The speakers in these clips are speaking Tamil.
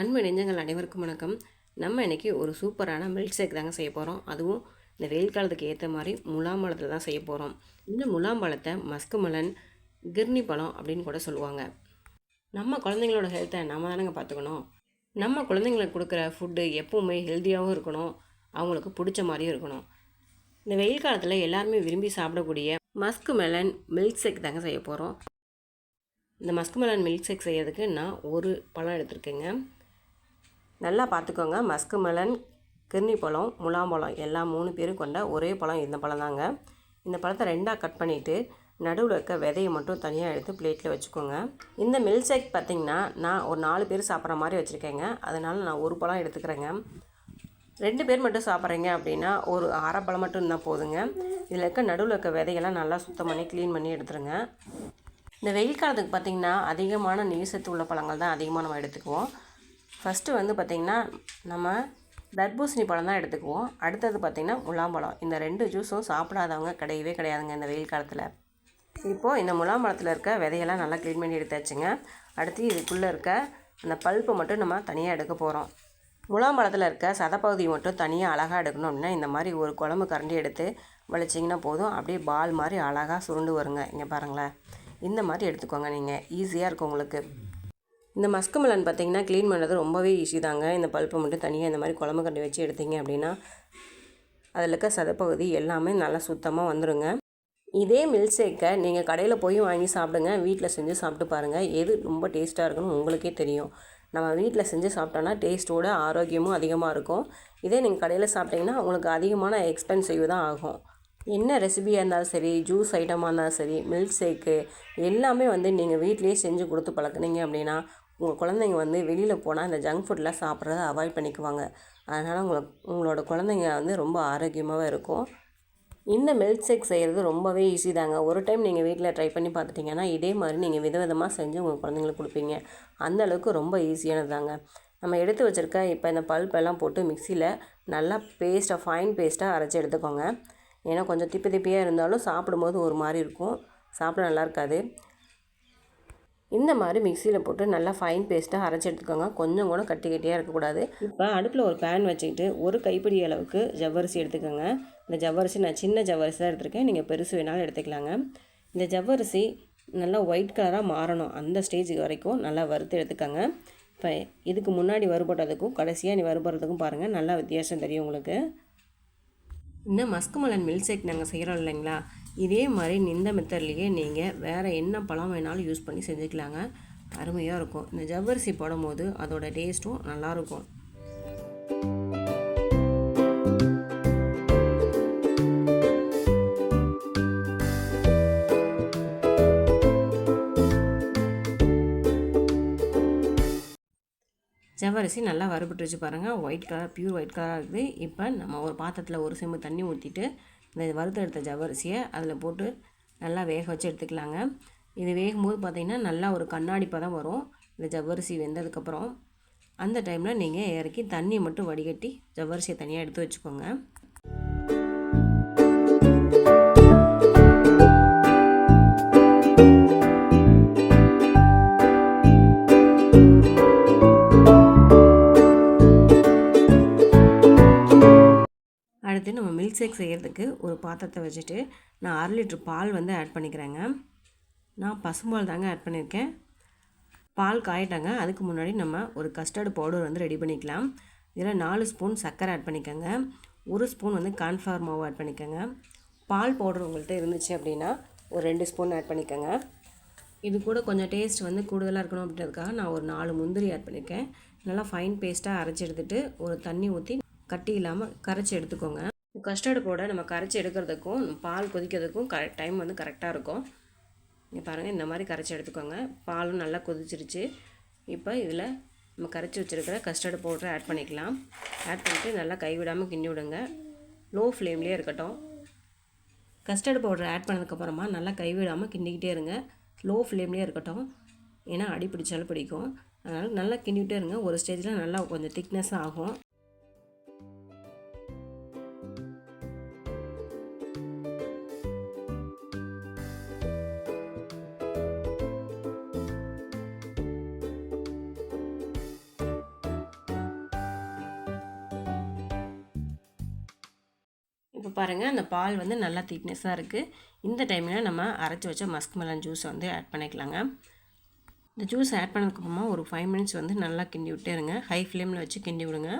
அன்பு நெஞ்சங்கள் அனைவருக்கும் வணக்கம். நம்ம இன்றைக்கி ஒரு சூப்பரான மில்க் ஷேக் தாங்க செய்ய போகிறோம் அதுவும் இந்த வெயில் காலத்துக்கு ஏற்ற மாதிரி முலாம்பழத்தில் தான் செய்ய போகிறோம் இந்த முலாம்பழத்தை மஸ்குமலன் கிர்னி பழம் அப்படின்னு கூட சொல்லுவாங்க. நம்ம குழந்தைங்களோட ஹெல்த்தை நம்ம தானங்க பார்த்துக்கணும். நம்ம குழந்தைங்களுக்கு கொடுக்குற ஃபுட்டு எப்பவுமே ஹெல்த்தியாகவும் இருக்கணும். அவங்களுக்கு பிடிச்ச மாதிரியும் இருக்கணும். இந்த வெயில் காலத்தில் எல்லாருமே விரும்பி சாப்பிடக்கூடிய மஸ்கு மெலன் மில்க் ஷேக் தாங்க செய்ய போகிறோம் இந்த மஸ்கு மெலன் மில்க் ஷேக் செய்யறதுக்கு நான் ஒரு பழம் எடுத்திருக்கேங்க. நல்லா பார்த்துக்கோங்க. மஸ்கு மெலன் கிர்னி பழம் முலாம்பழம் எல்லா மூணு பேரும் கொண்ட ஒரே பழம் இந்த பழம் தாங்க. இந்த பழத்தை ரெண்டாக கட் பண்ணிவிட்டு நடுவில் இருக்க விதையை மட்டும் தனியாக எடுத்து பிளேட்டில் வச்சுக்கோங்க. இந்த மில்க் ஷேக் பார்த்திங்கன்னா நான் ஒரு நாலு பேர் சாப்பிட்ற மாதிரி வச்சுருக்கேங்க. அதனால் நான் ஒரு பழம் எடுத்துக்கிறேங்க. ரெண்டு பேர் மட்டும் சாப்பிட்றீங்க அப்படின்னா ஒரு அரை பழம் மட்டும் இருந்தால் போதுங்க. இதில் இருக்க நடுவில் இருக்க விதையெல்லாம் நல்லா சுத்தம் பண்ணி க்ளீன் பண்ணி எடுத்துருங்க. இந்த வெயில் காலத்துக்கு பார்த்திங்கன்னா அதிகமான நீர் சத்து உள்ள பழங்கள் தான் அதிகமாக நம்ம எடுத்துக்குவோம். ஃபஸ்ட்டு வந்து பார்த்திங்கன்னா நம்ம தர்பூசணி பழம் தான் எடுத்துக்குவோம். அடுத்தது பார்த்திங்கன்னா முலாம்பழம். இந்த ரெண்டு ஜூஸும் சாப்பிடாதவங்க கிடையவே கிடையாதுங்க இந்த வெயில் காலத்தில். இப்போது இந்த முலாம்பழத்தில் இருக்க விதையெல்லாம் நல்லா க்ளீன் பண்ணி எடுத்தாச்சுங்க. அடுத்து இதுக்குள்ளே இருக்க அந்த பல்ப்பை மட்டும் நம்ம தனியாக எடுக்க போகிறோம் முலாம்பழத்தில் இருக்க சதப்பகுதி மட்டும் தனியாக அழகாக எடுக்கணும் அப்படின்னா இந்த மாதிரி ஒரு குழம்பு கரண்டி எடுத்து வலிச்சிங்கன்னா போதும். அப்படியே பால் மாதிரி அழகாக சுருண்டு வருங்க. இங்கே பாருங்களேன். இந்த மாதிரி எடுத்துக்கோங்க நீங்கள் ஈஸியாக இருக்கும் உங்களுக்கு. இந்த மஸ்கு மலன் பார்த்தீங்கன்னா க்ளீன் பண்ணுறது ரொம்பவே ஈஸி தாங்க. இந்த பல்ப்பை மட்டும் தனியாக இந்த மாதிரி குழம்பு கண்டு வச்சு எடுத்தீங்க அப்படின்னா அதில் இருக்க சதப்பகுதி எல்லாமே நல்லா சுத்தமாக வந்துடுங்க இதே மில்க் ஷேக்கை நீங்கள் கடையில் போய் வாங்கி சாப்பிடுங்க வீட்டில் செஞ்சு சாப்பிட்டு பாருங்கள் எது ரொம்ப டேஸ்ட்டாக இருக்குன்னு உங்களுக்கே தெரியும். நம்ம வீட்டில் செஞ்சு சாப்பிட்டோன்னா டேஸ்ட்டோட ஆரோக்கியமும் அதிகமாக இருக்கும். இதே நீங்கள் கடையில் சாப்பிட்டீங்கன்னா உங்களுக்கு அதிகமான எக்ஸ்பென்சிவ் தான் ஆகும். என்ன ரெசிபியாக இருந்தாலும் சரி ஜூஸ் ஐட்டமாக இருந்தாலும் சரி மில்க் ஷேக்கு எல்லாமே வந்து நீங்கள் வீட்லேயே செஞ்சு கொடுத்து பழக்குனீங்க அப்படின்னா உங்கள் குழந்தைங்க வந்து வெளியில் போனால் இந்த ஜங்க் ஃபுட்லாம் சாப்பிட்றத அவாய்ட் பண்ணிக்குவாங்க. அதனால் உங்களை உங்களோட குழந்தைங்க வந்து ரொம்ப ஆரோக்கியமாகவே இருக்கும். இந்த மில்க் ஷேக் செய்கிறது ரொம்பவே ஈஸி தாங்க. ஒரு டைம் நீங்கள் வீட்டில் ட்ரை பண்ணி பார்த்துட்டிங்கன்னா இதே மாதிரி நீங்கள் விதவிதமாக செஞ்சு உங்கள் குழந்தைங்களுக்கு கொடுப்பீங்க. அந்த அளவுக்கு ரொம்ப ஈஸியானது தாங்க. நம்ம எடுத்து வச்சுருக்க இப்போ இந்த பல்பெல்லாம் போட்டு மிக்சியில் நல்லா பேஸ்ட்டாக ஃபைன் பேஸ்ட்டாக அரைச்சி எடுத்துக்கோங்க. ஏன்னா கொஞ்சம் திப்பி திப்பியாக இருந்தாலும் சாப்பிடும்போது ஒரு மாதிரி இருக்கும். சாப்பிட நல்லா இருக்காது. இந்த மாதிரி மிக்சியில் போட்டு நல்லா ஃபைன் பேஸ்ட்டாக அரைச்சி எடுத்துக்கோங்க. கொஞ்சம் கூட கட்டி கட்டியாக இருக்கக்கூடாது. இப்போ அடுப்பில் ஒரு பேன் வச்சுக்கிட்டு ஒரு கைப்பிடி அளவுக்கு ஜவ்வரிசி எடுத்துக்கோங்க. இந்த ஜவ்வரிசி நான் சின்ன ஜவ்வரிசி தான் எடுத்திருக்கேன். நீங்கள் பெருசு வேணாலும் எடுத்துக்கலாங்க. இந்த ஜவ்வரிசி நல்லா ஒயிட் கலராக மாறணும். அந்த ஸ்டேஜுக்கு வரைக்கும் நல்லா வறுத்து எடுத்துக்கோங்க. இப்போ இதுக்கு முன்னாடி வறுபட்டதுக்கும் கடைசியாக நீ வறுபடுறதுக்கும் பாருங்கள் நல்லா வித்தியாசம் தெரியும் உங்களுக்கு. இன்னும் மஸ்கு மலன் மில்க் ஷேக் நாங்கள் செய்கிறோம் இல்லைங்களா? இதே மாதிரி இந்த மெத்தட்லேயே நீங்கள் வேறு என்ன பழம் வேணாலும் யூஸ் பண்ணி செஞ்சுக்கலாங்க. அருமையாக இருக்கும். இந்த ஜவ்வரிசி போடும்போது அதோட டேஸ்ட்டும் நல்லாயிருக்கும் ஜவ்வரிசி நல்லா வறுபட்டுருச்சு பாருங்கள் ஒயிட் கலர் பியூர் ஒயிட் கலராக இருக்குது இப்போ நம்ம ஒரு பாத்திரத்தில் ஒரு செம்பு தண்ணி ஊற்றிட்டு இந்த வறுத்து எடுத்த ஜவ்வரிசியை அதில் போட்டு நல்லா வேக வச்சு எடுத்துக்கலாங்க. இது வேகும்போது பார்த்திங்கன்னா நல்லா ஒரு கண்ணாடி பதம் வரும். இந்த ஜவ்வரிசி வெந்ததுக்கப்புறம் அந்த டைமில் நீங்கள் இறக்கி தண்ணி மட்டும் வடிகட்டி ஜவ்வரிசியை தனியாக எடுத்து வச்சுக்கோங்க. மில்க் ஷேக் செய்கிறதுக்கு ஒரு பாத்திரத்தை வச்சுட்டு நான் அரை லிட்ரு பால் வந்து ஆட் பண்ணிக்கிறேங்க. நான் பசும்பால் தாங்க ஆட் பண்ணியிருக்கேன். பால் காயிட்டாங்க. அதுக்கு முன்னாடி நம்ம ஒரு கஸ்டர்டு பவுடர் வந்து ரெடி பண்ணிக்கலாம். இதில் நாலு ஸ்பூன் சர்க்கரை ஆட் பண்ணிக்கோங்க. ஒரு ஸ்பூன் வந்து கார்ன்ஃப்ளவர் மாவு ஆட் பண்ணிக்கோங்க. பால் பவுடர் உங்கள்கிட்ட இருந்துச்சு அப்படின்னா ஒரு ரெண்டு ஸ்பூன் ஆட் பண்ணிக்கோங்க. இது கூட கொஞ்சம் டேஸ்ட் வந்து கூடுதலாக இருக்கணும் அப்படின்றதுக்காக நான் ஒரு நாலு முந்திரி ஆட் பண்ணியிருக்கேன் நல்லா ஃபைன் பேஸ்ட்டாக அரைச்சி எடுத்துகிட்டு ஒரு தண்ணி ஊற்றி கட்டி இல்லாமல் கரைச்சி எடுத்துக்கோங்க. கஸ்டர்டு கூட நம்ம கரைச்சி எடுக்கிறதுக்கும் பால் கொதிக்கிறதுக்கும் கரெக்ட் டைம் வந்து கரெக்டாக இருக்கும். இங்கே பாருங்கள் இந்த மாதிரி கரைச்சி எடுத்துக்கோங்க. பாலும் நல்லா கொதிச்சிருச்சு. இப்போ இதில் நம்ம கரைச்சி வச்சுருக்கிற கஸ்டர்டு பவுடரை ஆட் பண்ணிக்கலாம். ஆட் பண்ணிட்டு நல்லா கைவிடாமல் கிண்டி விடுங்க. லோ ஃப்ளேம்லேயே இருக்கட்டும். கஸ்டர்டு பவுடரை ஆட் பண்ணதுக்கப்புறமா நல்லா கைவிடாமல் கிண்டிக்கிட்டே இருங்க. லோ ஃப்ளேம்லேயே இருக்கட்டும். ஏன்னா அடி பிடிச்சாலும் பிடிக்கும். அதனால் நல்லா கிண்டிக்கிட்டே இருங்க. ஒரு ஸ்டேஜில் நல்லா கொஞ்சம் திக்னஸ் ஆகும். இப்போ பாருங்கள் அந்த பால் வந்து நல்லா திக்னஸாக இருக்குது இந்த டைமில் நம்ம அரைச்சி வச்ச மஸ்க் மெலன் ஜூஸை வந்து ஆட் பண்ணிக்கலாங்க. இந்த ஜூஸ் ஆட் பண்ணதுக்கப்புறமா ஒரு ஃபைவ் மினிட்ஸ் வந்து நல்லா கிண்டி விட்டே இருங்க. ஹை ஃப்ளேமில் வச்சு கிண்டி விடுங்க.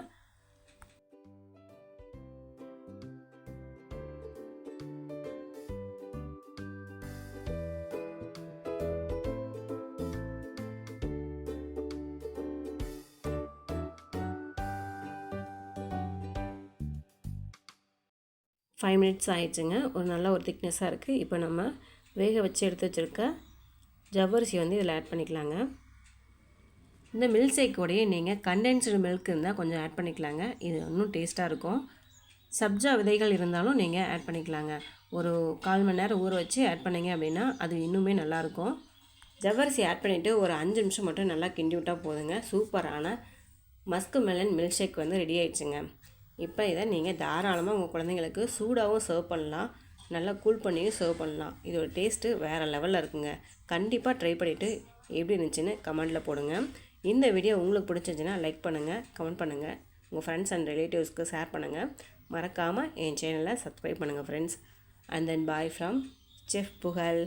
ஃபைவ் மினிட்ஸ் ஆயிடுச்சுங்க. ஒரு நல்ல ஒரு திக்னஸாக இருக்குது இப்போ நம்ம வேக வச்சு எடுத்து வச்சுருக்க ஜவ்வரிசி வந்து இதில் ஆட் பண்ணிக்கலாங்க. இந்த மில்க் ஷேக்கோடையே நீங்கள் கண்டென்ஸ்டு மில்க் இருந்தால் கொஞ்சம் ஆட் பண்ணிக்கலாங்க. இது இன்னும் டேஸ்ட்டாக இருக்கும். சப்ஜா விதைகள் இருந்தாலும் நீங்கள் ஆட் பண்ணிக்கலாங்க. ஒரு கால் மணி நேரம் ஊற வச்சு ஆட் பண்ணிங்க அப்படின்னா அது இன்னுமே நல்லாயிருக்கும் ஜவ்வரிசி ஆட் பண்ணிவிட்டு ஒரு அஞ்சு நிமிஷம் மட்டும் நல்லா கிண்டி விட்டால் போதுங்க. சூப்பரான மஸ்கு மெலன் மில்க் ஷேக் வந்து ரெடி ஆயிடுச்சுங்க. இப்போ இதை நீங்கள் தாராளமாக உங்கள் குழந்தைங்களுக்கு சூடாகவும் சர்வ் பண்ணலாம். நல்லா கூல் பண்ணியும் சர்வ் பண்ணலாம். இதோட டேஸ்ட்டு வேறு லெவலில் இருக்குங்க. கண்டிப்பாக ட்ரை பண்ணிவிட்டு எப்படி இருந்துச்சுன்னு கமெண்ட்டில் போடுங்க. இந்த வீடியோ உங்களுக்கு பிடிச்சிருந்துச்சுன்னா லைக் பண்ணுங்கள் கமெண்ட் பண்ணுங்கள் உங்கள் ஃப்ரெண்ட்ஸ் அண்ட் ரிலேட்டிவ்ஸ்க்கு ஷேர் பண்ணுங்கள் மறக்காமல் என் சேனலை சப்ஸ்கிரைப் பண்ணுங்கள் friends and then bye from chef Pugazh